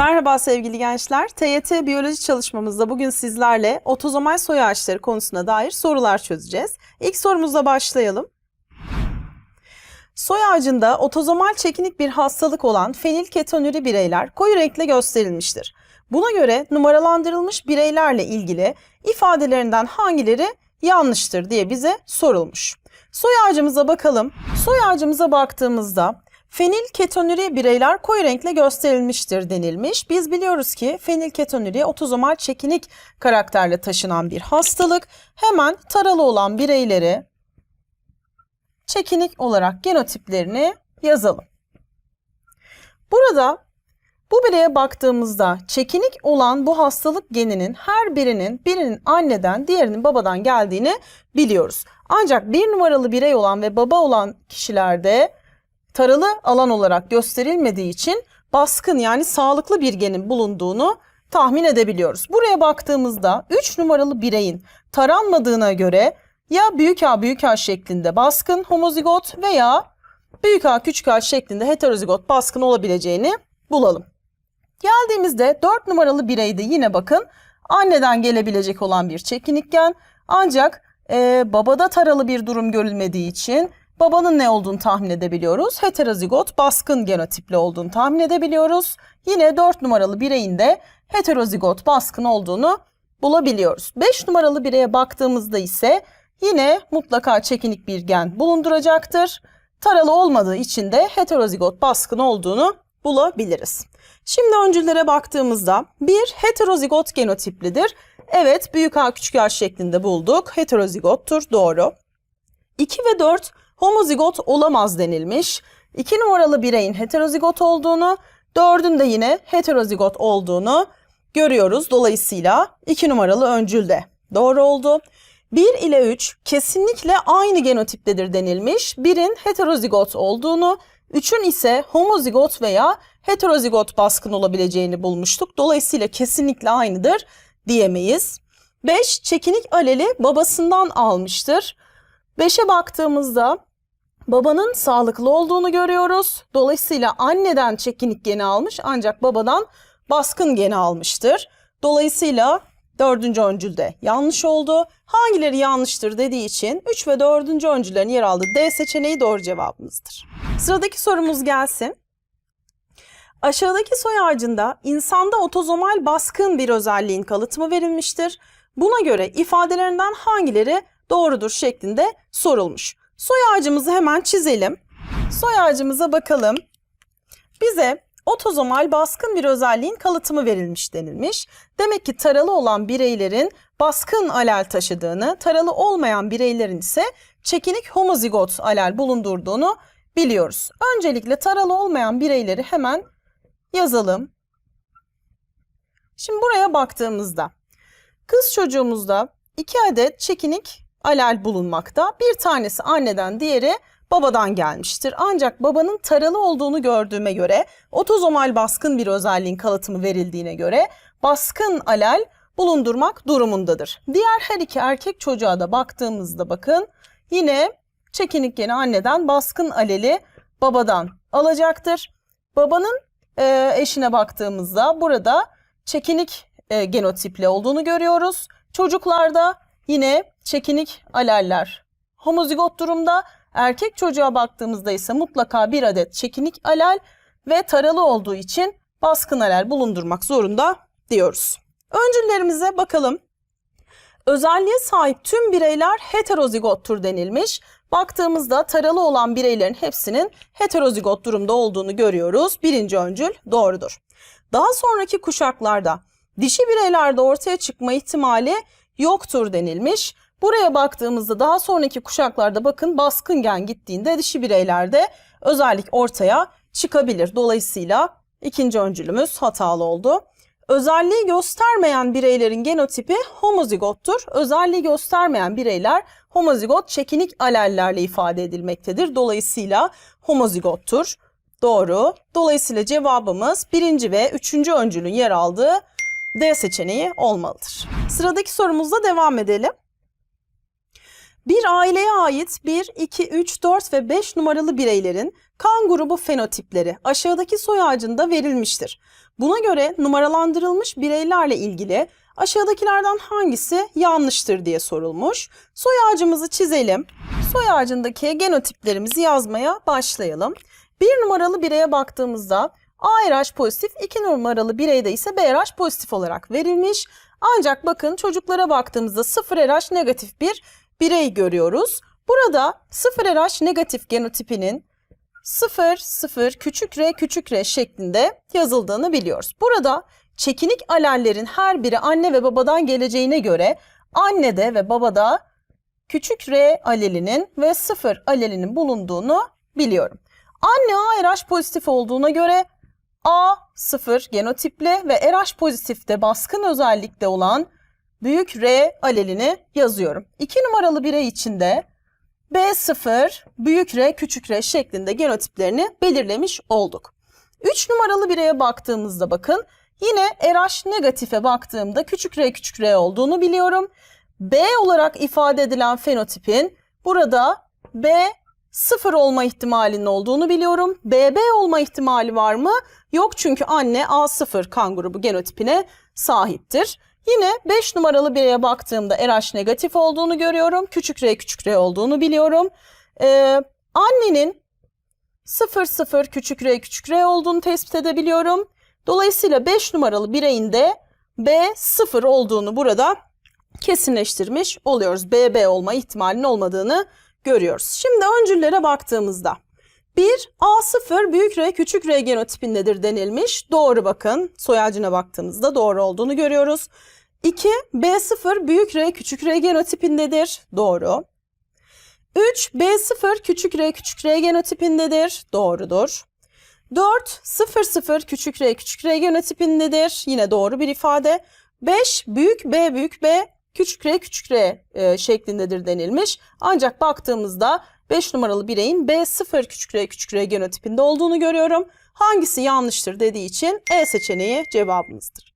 Merhaba sevgili gençler. TYT biyoloji çalışmamızda bugün sizlerle otozomal soy ağaçları konusuna dair sorular çözeceğiz. İlk sorumuzla başlayalım. Soy ağacında otozomal çekinik bir hastalık olan fenilketonuri bireyler koyu renkle gösterilmiştir. Buna göre numaralandırılmış bireylerle ilgili ifadelerinden hangileri yanlıştır diye bize sorulmuş. Soy ağacımıza bakalım. Soy ağacımıza baktığımızda fenilketonuri bireyler koyu renkle gösterilmiştir denilmiş. Biz biliyoruz ki fenilketonuri otozomal çekinik karakterle taşınan bir hastalık. Hemen taralı olan bireyleri çekinik olarak genotiplerini yazalım. Burada bu bireye baktığımızda çekinik olan bu hastalık geninin her birinin birinin anneden diğerinin babadan geldiğini biliyoruz. Ancak bir numaralı birey olan ve baba olan kişilerde taralı alan olarak gösterilmediği için baskın yani sağlıklı bir genin bulunduğunu tahmin edebiliyoruz. Buraya baktığımızda 3 numaralı bireyin taranmadığına göre ya büyük A büyük A şeklinde baskın homozigot veya büyük A küçük A şeklinde heterozigot baskın olabileceğini bulalım. Geldiğimizde 4 numaralı bireyde yine bakın anneden gelebilecek olan bir çekinik gen ancak e, babada taralı bir durum görülmediği için babanın ne olduğunu tahmin edebiliyoruz. Heterozigot baskın genotipli olduğunu tahmin edebiliyoruz. Yine 4 numaralı bireyin de heterozigot baskın olduğunu bulabiliyoruz. 5 numaralı bireye baktığımızda ise yine mutlaka çekinik bir gen bulunduracaktır. Taralı olmadığı için de heterozigot baskın olduğunu bulabiliriz. Şimdi öncüllere baktığımızda bir heterozigot genotiplidir. Evet büyük A küçük A şeklinde bulduk. Heterozigottur doğru. 2 ve 4 homozigot olamaz denilmiş. 2 numaralı bireyin heterozigot olduğunu, 4'ün de yine heterozigot olduğunu görüyoruz. Dolayısıyla 2 numaralı öncül de doğru oldu. 1 ile 3 kesinlikle aynı genotiptedir denilmiş. 1'in heterozigot olduğunu, 3'ün ise homozigot veya heterozigot baskın olabileceğini bulmuştuk. Dolayısıyla kesinlikle aynıdır diyemeyiz. 5 çekinik aleli babasından almıştır. 5'e baktığımızda babanın sağlıklı olduğunu görüyoruz. Dolayısıyla anneden çekinik geni almış ancak babadan baskın geni almıştır. Dolayısıyla dördüncü öncülde yanlış oldu. Hangileri yanlıştır dediği için 3 ve 4. öncüllerin yer aldığı D seçeneği doğru cevabımızdır. Sıradaki sorumuz gelsin. Aşağıdaki soy ağacında insanda otozomal baskın bir özelliğin kalıtımı verilmiştir. Buna göre ifadelerinden hangileri doğrudur şeklinde sorulmuş. Soy ağacımızı hemen çizelim. Soy ağacımıza bakalım. Bize otozomal baskın bir özelliğin kalıtımı verilmiş denilmiş. Demek ki taralı olan bireylerin baskın alel taşıdığını, taralı olmayan bireylerin ise çekinik homozigot alel bulundurduğunu biliyoruz. Öncelikle taralı olmayan bireyleri hemen yazalım. Şimdi buraya baktığımızda kız çocuğumuzda iki adet çekinik alel bulunmakta. Bir tanesi anneden, diğeri babadan gelmiştir. Ancak babanın taralı olduğunu gördüğüme göre otozomal baskın bir özelliğin kalıtımı verildiğine göre baskın alel bulundurmak durumundadır. Diğer her iki erkek çocuğa da baktığımızda bakın yine çekinik geni anneden baskın aleli babadan alacaktır. Babanın e, eşine baktığımızda burada çekinik e, genotipli olduğunu görüyoruz. Çocuklarda yine çekinik aleller homozigot durumda. Erkek çocuğa baktığımızda ise mutlaka bir adet çekinik alel ve taralı olduğu için baskın alel bulundurmak zorunda diyoruz. Öncüllerimize bakalım. Özelliğe sahip tüm bireyler heterozigottur denilmiş. Baktığımızda taralı olan bireylerin hepsinin heterozigot durumda olduğunu görüyoruz. Birinci öncül doğrudur. Daha sonraki kuşaklarda dişi bireylerde ortaya çıkma ihtimali yoktur denilmiş. Buraya baktığımızda daha sonraki kuşaklarda bakın baskın gen gittiğinde dişi bireylerde özellik ortaya çıkabilir. Dolayısıyla ikinci öncülümüz hatalı oldu. Özelliği göstermeyen bireylerin genotipi homozigottur. Özelliği göstermeyen bireyler homozigot çekinik alellerle ifade edilmektedir. Dolayısıyla homozigottur. Doğru. Dolayısıyla cevabımız birinci ve üçüncü öncülün yer aldığı D seçeneği olmalıdır. Sıradaki sorumuzla devam edelim. Bir aileye ait 1, 2, 3, 4 ve 5 numaralı bireylerin kan grubu fenotipleri aşağıdaki soy ağacında verilmiştir. Buna göre numaralandırılmış bireylerle ilgili aşağıdakilerden hangisi yanlıştır diye sorulmuş. Soy ağacımızı çizelim. Soy ağacındaki genotiplerimizi yazmaya başlayalım. Bir numaralı bireye baktığımızda ARH pozitif, 2 numaralı bireyde ise BRH pozitif olarak verilmiş. Ancak bakın çocuklara baktığımızda 0 RH negatif bir birey görüyoruz. Burada 0 RH negatif genotipinin 0, 0, küçük r, küçük r şeklinde yazıldığını biliyoruz. Burada çekinik alellerin her biri anne ve babadan geleceğine göre annede ve babada küçük r alelinin ve 0 alelinin bulunduğunu biliyorum. Anne ARH pozitif olduğuna göre A0 genotipli ve RH pozitifte baskın özellikte olan büyük R alelini yazıyorum. 2 numaralı birey için de B0 büyük R küçük R şeklinde genotiplerini belirlemiş olduk. 3 numaralı bireye baktığımızda bakın yine RH negatife baktığımda küçük R küçük R olduğunu biliyorum. B olarak ifade edilen fenotipin burada B sıfır olma ihtimalinin olduğunu biliyorum. BB olma ihtimali var mı? Yok çünkü anne A0 kan grubu genotipine sahiptir. Yine 5 numaralı bireye baktığımda RH negatif olduğunu görüyorum. Küçük r küçük r olduğunu biliyorum. Ee, annenin 00 küçük r küçük r olduğunu tespit edebiliyorum. Dolayısıyla 5 numaralı bireyin de B0 olduğunu burada kesinleştirmiş oluyoruz. BB olma ihtimalinin olmadığını görüyoruz. Şimdi öncüllere baktığımızda 1 A0 büyük R küçük R genotipindedir denilmiş. Doğru bakın. Soy ağacına baktığımızda doğru olduğunu görüyoruz. 2 B0 büyük R küçük R genotipindedir. Doğru. 3 B0 küçük R küçük R genotipindedir. Doğrudur. 4 00 küçük R küçük R genotipindedir. Yine doğru bir ifade. 5 büyük B büyük B küçük r küçük r e, şeklindedir denilmiş. Ancak baktığımızda 5 numaralı bireyin B0 küçük r küçük r genotipinde olduğunu görüyorum. Hangisi yanlıştır dediği için E seçeneği cevabımızdır.